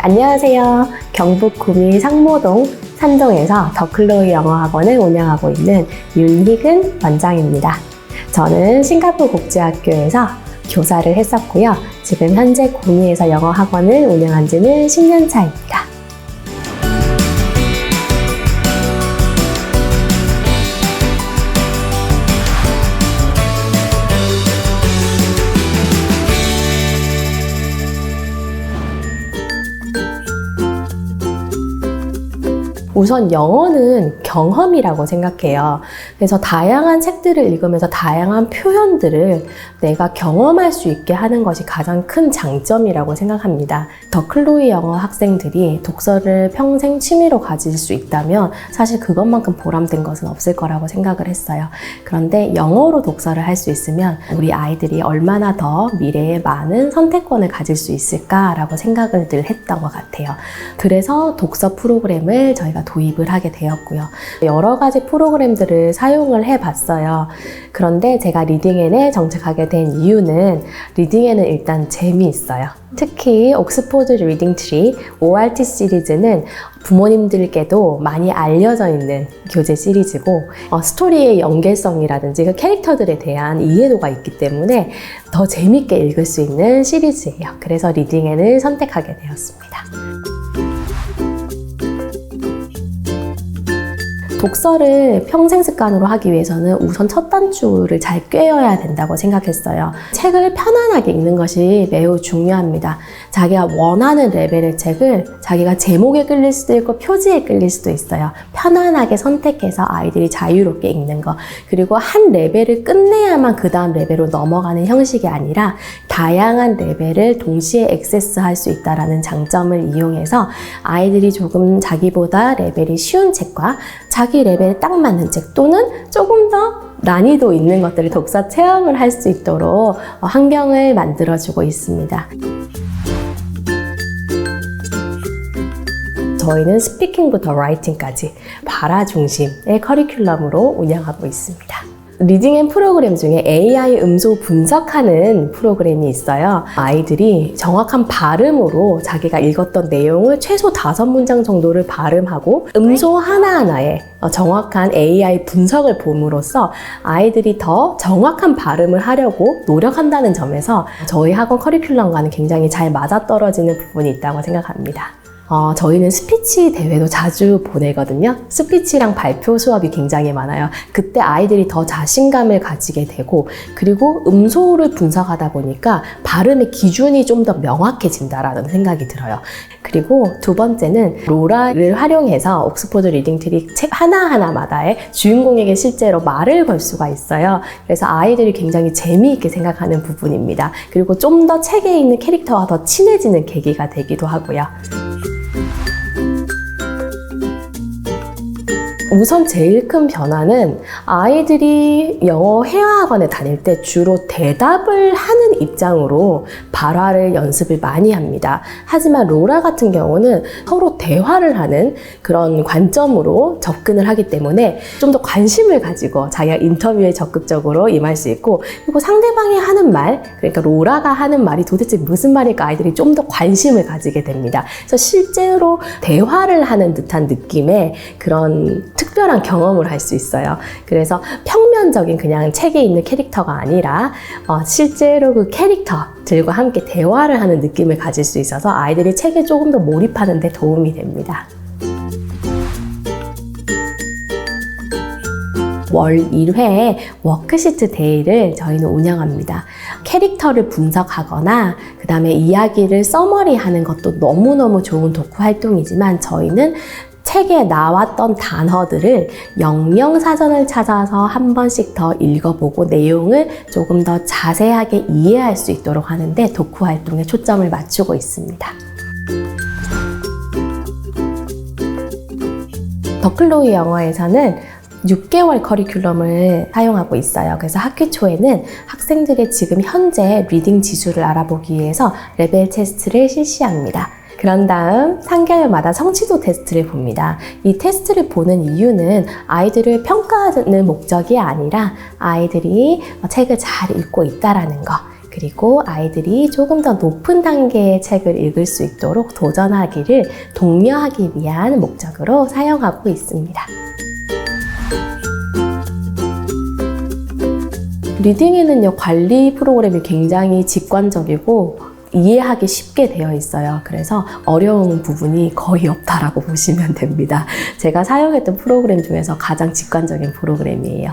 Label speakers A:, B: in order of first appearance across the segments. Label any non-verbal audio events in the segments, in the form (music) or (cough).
A: 안녕하세요. 경북 구미 상모동 산동에서 더클로이 영어학원을 운영하고 있는 윤희근 원장입니다. 저는 싱가포르 국제학교에서 교사를 했었고요. 지금 현재 구미에서 영어학원을 운영한 지는 10년 차입니다. 우선 영어는 경험이라고 생각해요. 그래서 다양한 책들을 읽으면서 다양한 표현들을 내가 경험할 수 있게 하는 것이 가장 큰 장점이라고 생각합니다. 더 클로이 영어 학생들이 독서를 평생 취미로 가질 수 있다면 사실 그것만큼 보람된 것은 없을 거라고 생각을 했어요. 그런데 영어로 독서를 할 수 있으면 우리 아이들이 얼마나 더 미래에 많은 선택권을 가질 수 있을까라고 생각을 늘 했던 것 같아요. 그래서 독서 프로그램을 저희가 도입을 하게 되었고요. 여러 가지 프로그램들을 사용을 해 봤어요. 그런데 제가 리딩앤에 정착하게 된 이유는 리딩앤은 일단 재미있어요. 특히 옥스포드 리딩 트리 ORT 시리즈는 부모님들께도 많이 알려져 있는 교재 시리즈고 어, 스토리의 연계성이라든지 그 캐릭터들에 대한 이해도가 있기 때문에 더 재밌게 읽을 수 있는 시리즈예요. 그래서 리딩앤을 선택하게 되었습니다. 독서를 평생 습관으로 하기 위해서는 우선 첫 단추를 잘 꿰어야 된다고 생각했어요. 책을 편안하게 읽는 것이 매우 중요합니다. 자기가 원하는 레벨의 책을 자기가 제목에 끌릴 수도 있고 표지에 끌릴 수도 있어요. 편안하게 선택해서 아이들이 자유롭게 읽는 거. 그리고 한 레벨을 끝내야만 그 다음 레벨로 넘어가는 형식이 아니라 다양한 레벨을 동시에 액세스할 수 있다는 장점을 이용해서 아이들이 조금 자기보다 레벨이 쉬운 책과 자기 레벨에 딱 맞는 책 또는 조금 더 난이도 있는 것들을 독서 체험을 할 수 있도록 환경을 만들어주고 있습니다. 저희는 스피킹부터 라이팅까지 발화 중심의 커리큘럼으로 운영하고 있습니다. 리딩 앤 프로그램 중에 AI 음소 분석하는 프로그램이 있어요. 아이들이 정확한 발음으로 자기가 읽었던 내용을 최소 다섯 문장 정도를 발음하고 음소 하나하나에 정확한 AI 분석을 봄으로써 아이들이 더 정확한 발음을 하려고 노력한다는 점에서 저희 학원 커리큘럼과는 굉장히 잘 맞아떨어지는 부분이 있다고 생각합니다. 어, 저희는 스피치 대회도 자주 보내거든요. 스피치랑 발표 수업이 굉장히 많아요. 그때 아이들이 더 자신감을 가지게 되고, 그리고 음소를 분석하다 보니까 발음의 기준이 좀 더 명확해진다라는 생각이 들어요. 그리고 두 번째는 로라를 활용해서 옥스포드 리딩 트리 책 하나하나마다의 주인공에게 실제로 말을 걸 수가 있어요. 그래서 아이들이 굉장히 재미있게 생각하는 부분입니다. 그리고 좀 더 책에 있는 캐릭터와 더 친해지는 계기가 되기도 하고요. 우선 제일 큰 변화는 아이들이 영어 회화학원에 다닐 때 주로 대답을 하는 입장으로 발화를 연습을 많이 합니다. 하지만 로라 같은 경우는 서로 대화를 하는 그런 관점으로 접근을 하기 때문에 좀 더 관심을 가지고 자기가 인터뷰에 적극적으로 임할 수 있고 그리고 상대방이 하는 말, 그러니까 로라가 하는 말이 도대체 무슨 말일까 아이들이 좀 더 관심을 가지게 됩니다. 그래서 실제로 대화를 하는 듯한 느낌의 그런 특별한 경험을 할 수 있어요. 그래서 평면적인 그냥 책에 있는 캐릭터가 아니라 어, 실제로 그 캐릭터들과 함께 대화를 하는 느낌을 가질 수 있어서 아이들이 책에 조금 더 몰입하는 데 도움이 됩니다. 월 1회 워크시트 데이를 저희는 운영합니다. 캐릭터를 분석하거나 그 다음에 이야기를 써머리하는 것도 너무너무 좋은 독후 활동이지만 저희는 책에 나왔던 단어들을 영영사전을 찾아서 한 번씩 더 읽어보고 내용을 조금 더 자세하게 이해할 수 있도록 하는데 독후 활동에 초점을 맞추고 있습니다. 더클로이 영어에서는 6개월 커리큘럼을 사용하고 있어요. 그래서 학기 초에는 학생들의 지금 현재 리딩 지수를 알아보기 위해서 레벨 테스트를 실시합니다. 그런 다음 3개월마다 성취도 테스트를 봅니다. 이 테스트를 보는 이유는 아이들을 평가하는 목적이 아니라 아이들이 책을 잘 읽고 있다라는 거. 그리고 아이들이 조금 더 높은 단계의 책을 읽을 수 있도록 도전하기를 독려하기 위한 목적으로 사용하고 있습니다. 리딩에는요, 관리 프로그램이 굉장히 직관적이고 이해하기 쉽게 되어 있어요. 그래서 어려운 부분이 거의 없다라고 (laughs) 보시면 됩니다. 제가 사용했던 프로그램 중에서 가장 직관적인 프로그램이에요.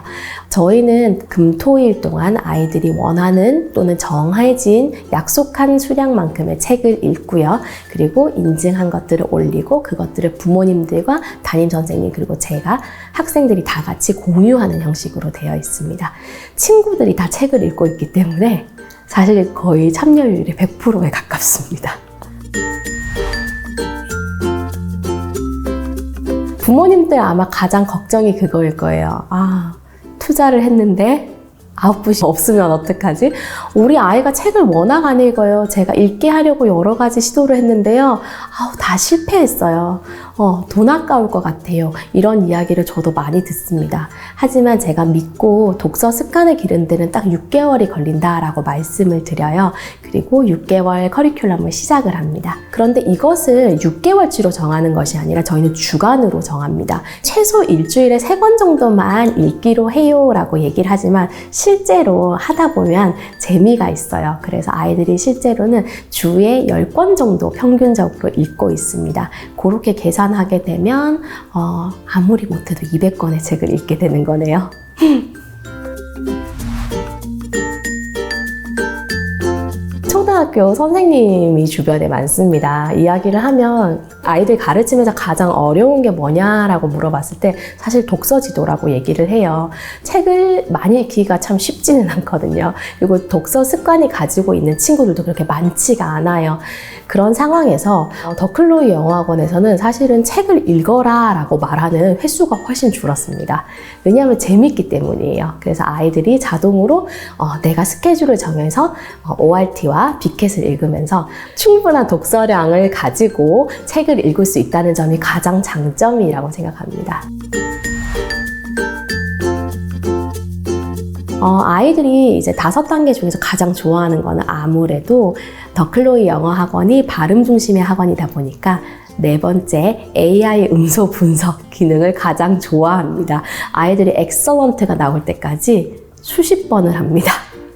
A: 저희는 금, 토, 일 동안 아이들이 원하는 또는 정해진 약속한 수량만큼의 책을 읽고요. 그리고 인증한 것들을 올리고 그것들을 부모님들과 담임 선생님 그리고 제가 학생들이 다 같이 공유하는 형식으로 되어 있습니다. 친구들이 다 책을 읽고 있기 때문에 사실 거의 참여율이 100%에 가깝습니다. 부모님들 아마 가장 걱정이 그거일 거예요. 아, 투자를 했는데 아웃풋이 없으면 어떡하지? 우리 아이가 책을 워낙 안 읽어요. 제가 읽게 하려고 여러 가지 시도를 했는데요. 아우, 다 실패했어요. 어, 돈 아까울 것 같아요. 이런 이야기를 저도 많이 듣습니다. 하지만 제가 믿고 독서 습관을 기른 데는 딱 6개월이 걸린다라고 말씀을 드려요. 그리고 6개월 커리큘럼을 시작을 합니다. 그런데 이것을 6개월치로 정하는 것이 아니라 저희는 주간으로 정합니다. 최소 일주일에 3권 정도만 읽기로 해요라고 얘기를 하지만 실제로 하다 보면 재미가 있어요. 그래서 아이들이 실제로는 주에 10권 정도 평균적으로 읽고 있습니다. 그렇게 계산하게 되면 어, 아무리 못해도 200권의 책을 읽게 되는 거네요. (laughs) 초등학교 선생님이 주변에 많습니다. 이야기를 하면 아이들 가르치면서 가장 어려운 게 뭐냐라고 물어봤을 때 사실 독서 지도라고 얘기를 해요. 책을 많이 읽기가 참 쉽지는 않거든요. 그리고 독서 습관이 가지고 있는 친구들도 그렇게 많지가 않아요. 그런 상황에서 어, 더클로이 영어학원에서는 사실은 책을 읽어라 라고 말하는 횟수가 훨씬 줄었습니다. 왜냐하면 재밌기 때문이에요. 그래서 아이들이 자동으로 어, 내가 스케줄을 정해서 어, ORT와 비켓을 읽으면서 충분한 독서량을 가지고 책을 읽을 수 있다는 점이 가장 장점이라고 생각합니다. 어, 아이들이 이제 다섯 단계 중에서 가장 좋아하는 거는 아무래도 더클로이 영어 학원이 발음 중심의 학원이다 보니까 네 번째 AI 음소 분석 기능을 가장 좋아합니다. 아이들이 엑설런트가 나올 때까지 수십 번을 합니다.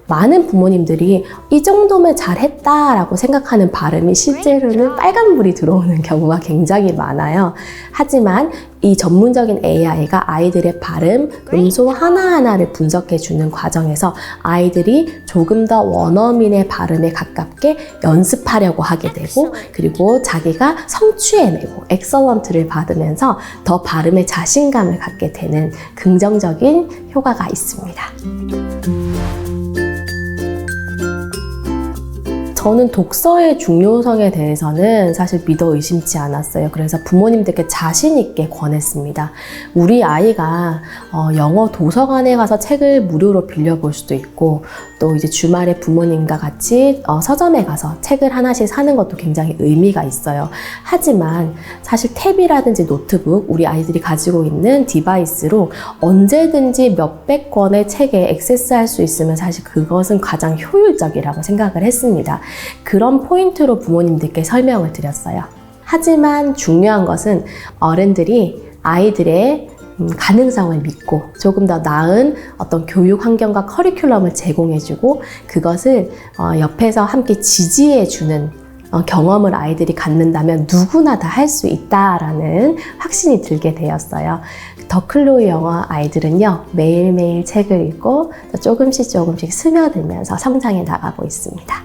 A: 많은 부모님들이 이 정도면 잘했다라고 생각하는 발음이 실제로는 빨간불이 들어오는 경우가 굉장히 많아요. 하지만 이 전문적인 AI가 아이들의 발음, 음소 하나하나를 분석해 주는 과정에서 아이들이 조금 더 원어민의 발음에 가깝게 연습하려고 하게 되고 그리고 자기가 성취해내고 엑설런트를 받으면서 더 발음에 자신감을 갖게 되는 긍정적인 효과가 있습니다. 저는 독서의 중요성에 대해서는 사실 믿어 의심치 않았어요. 그래서 부모님들께 자신 있게 권했습니다. 우리 아이가 어, 영어 도서관에 가서 책을 무료로 빌려볼 수도 있고, 또 이제 주말에 부모님과 같이 어, 서점에 가서 책을 하나씩 사는 것도 굉장히 의미가 있어요. 하지만 사실 탭이라든지 노트북, 우리 아이들이 가지고 있는 디바이스로 언제든지 몇백 권의 책에 액세스할 수 있으면 사실 그것은 가장 효율적이라고 생각을 했습니다. 그런 포인트로 부모님들께 설명을 드렸어요. 하지만 중요한 것은 어른들이 아이들의 음, 가능성을 믿고 조금 더 나은 어떤 교육 환경과 커리큘럼을 제공해주고 그것을 어, 옆에서 함께 지지해주는 어, 경험을 아이들이 갖는다면 누구나 다 할 수 있다라는 확신이 들게 되었어요. 더클로이 영어 아이들은요, 매일매일 책을 읽고 조금씩 조금씩 스며들면서 성장해 나가고 있습니다.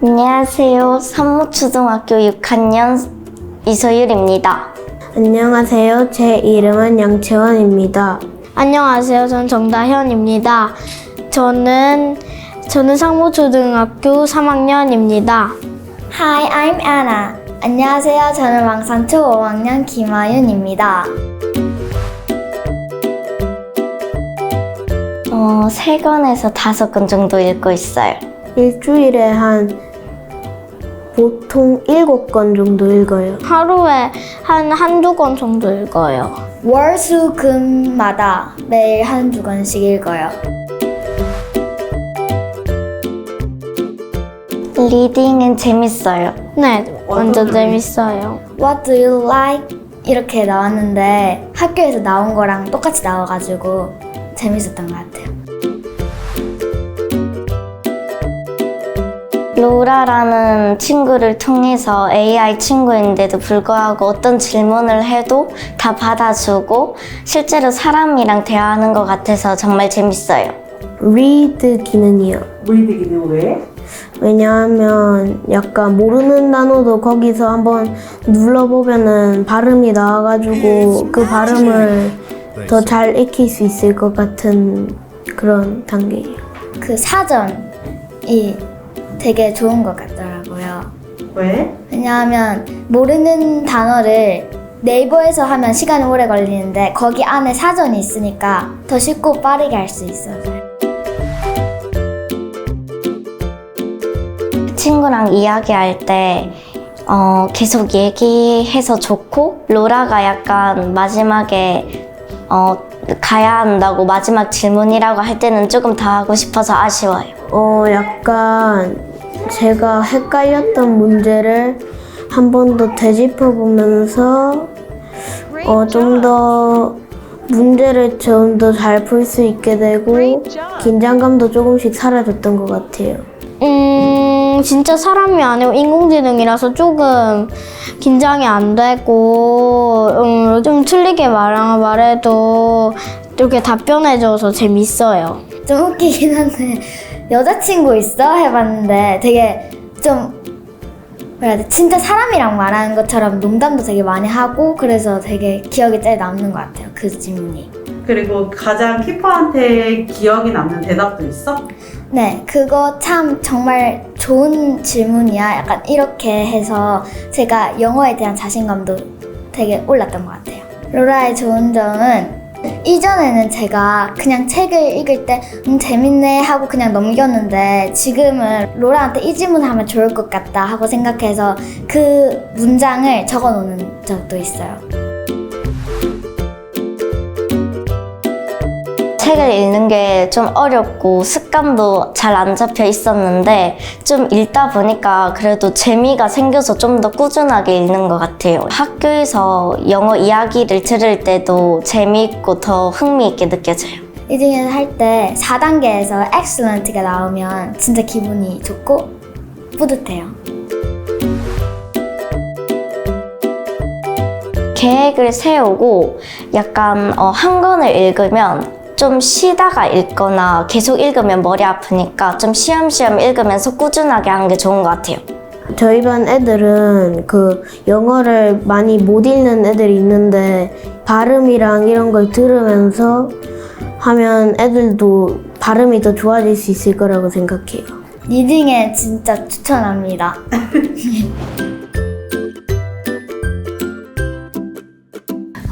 B: 안녕하세요. 산모초등학교 6학년 이소율입니다.
C: 안녕하세요. 제 이름은 양채원입니다.
D: 안녕하세요. 저는 정다현입니다. 저는 저는 상무초등학교 3학년입니다.
B: Hi, I'm Anna. 안녕하세요. 저는 왕산초 5학년 김아윤입니다. 어, 세 권에서 다섯 권 정도 읽고 있어요.
C: 일주일에 한 보통 7권 정도 읽어요.
D: 하루에 한 한두 권 정도 읽어요.
B: 월, 수, 금마다 매일 한두 권씩 읽어요. 리딩은 재밌어요.
D: 네, 완전 재밌어요.
E: What do you like? 이렇게 나왔는데 학교에서 나온 거랑 똑같이 나와가지고 재밌었던 것 같아요.
B: 로라라는 친구를 통해서 AI 친구인데도 불구하고 어떤 질문을 해도 다 받아주고 실제로 사람이랑 대화하는 것 같아서 정말 재밌어요.
C: read 기능이요.
F: 리드 기능 왜?
C: 왜냐하면 약간 모르는 단어도 거기서 한번 눌러보면은 발음이 나와가지고 그 발음을 더 잘 익힐 수 있을 것 같은 그런 단계예요.
E: 그 사전이 되게 좋은 것 같더라고요.
F: 왜?
E: 왜냐하면 모르는 단어를 네이버에서 하면 시간이 오래 걸리는데 거기 안에 사전이 있으니까 더 쉽고 빠르게 할 수 있어요.
B: 친구랑 이야기할 때 어, 계속 얘기해서 좋고 로라가 약간 마지막에 어, 가야 한다고 마지막 질문이라고 할 때는 조금 더 하고 싶어서 아쉬워요.
C: 어, 약간 제가 헷갈렸던 문제를 한 번 더 되짚어 보면서 어, 좀 더 문제를 좀 더 잘 풀 수 있게 되고 긴장감도 조금씩 사라졌던 것 같아요.
D: 음, 진짜 사람이 아니고 인공지능이라서 조금 긴장이 안 되고, 음, 좀 틀리게 말, 말해도 이렇게 답변해줘서 재밌어요.
E: 좀 웃기긴 한데 여자친구 있어? 해봤는데 되게 좀 뭐라 해야 돼 진짜 사람이랑 말하는 것처럼 농담도 되게 많이 하고 그래서 되게 기억에 제일 남는 것 같아요 그 질문이
F: 그리고 가장 키퍼한테 기억에 남는 대답도 있어?
E: 네 그거 참 정말 좋은 질문이야 약간 이렇게 해서 제가 영어에 대한 자신감도 되게 올랐던 것 같아요 로라의 좋은 점은 이전에는 제가 그냥 책을 읽을 때 음, 재밌네 하고 그냥 넘겼는데 지금은 로라한테 이 질문 하면 좋을 것 같다 하고 생각해서 그 문장을 적어 놓는 적도 있어요.
B: 책을 읽는 게 좀 어렵고 습관도 잘 안 잡혀 있었는데 좀 읽다 보니까 그래도 재미가 생겨서 좀 더 꾸준하게 읽는 것 같아요. 학교에서 영어 이야기를 들을 때도 재미있고 더 흥미있게 느껴져요.
E: 리딩을 할 때 4단계에서 excellent가 나오면 진짜 기분이 좋고 뿌듯해요.
B: 계획을 세우고 약간 어, 한 권을 읽으면 좀 쉬다가 읽거나 계속 읽으면 머리 아프니까 좀 쉬엄쉬엄 읽으면서 꾸준하게 하는 게 좋은 것 같아요.
C: 저희 반 애들은 그 영어를 많이 못 읽는 애들이 있는데 발음이랑 이런 걸 들으면서 하면 애들도 발음이 더 좋아질 수 있을 거라고 생각해요.
E: 리딩에 진짜 추천합니다. (laughs)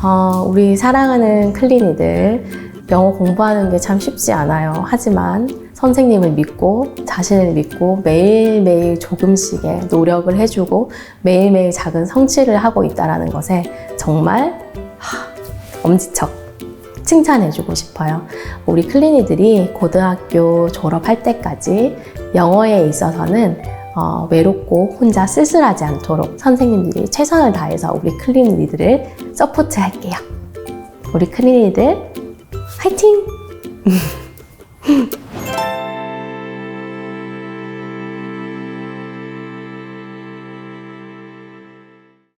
A: 어, 우리 사랑하는 클린이들 영어 공부하는 게 참 쉽지 않아요. 하지만 선생님을 믿고 자신을 믿고 매일매일 조금씩의 노력을 해주고 매일매일 작은 성취를 하고 있다는 것에 정말 하, 엄지척 칭찬해주고 싶어요. 우리 클린이들이 고등학교 졸업할 때까지 영어에 있어서는 어, 외롭고 혼자 쓸쓸하지 않도록 선생님들이 최선을 다해서 우리 클린이들을 서포트 할게요. 우리 클린이들 화이팅! (laughs)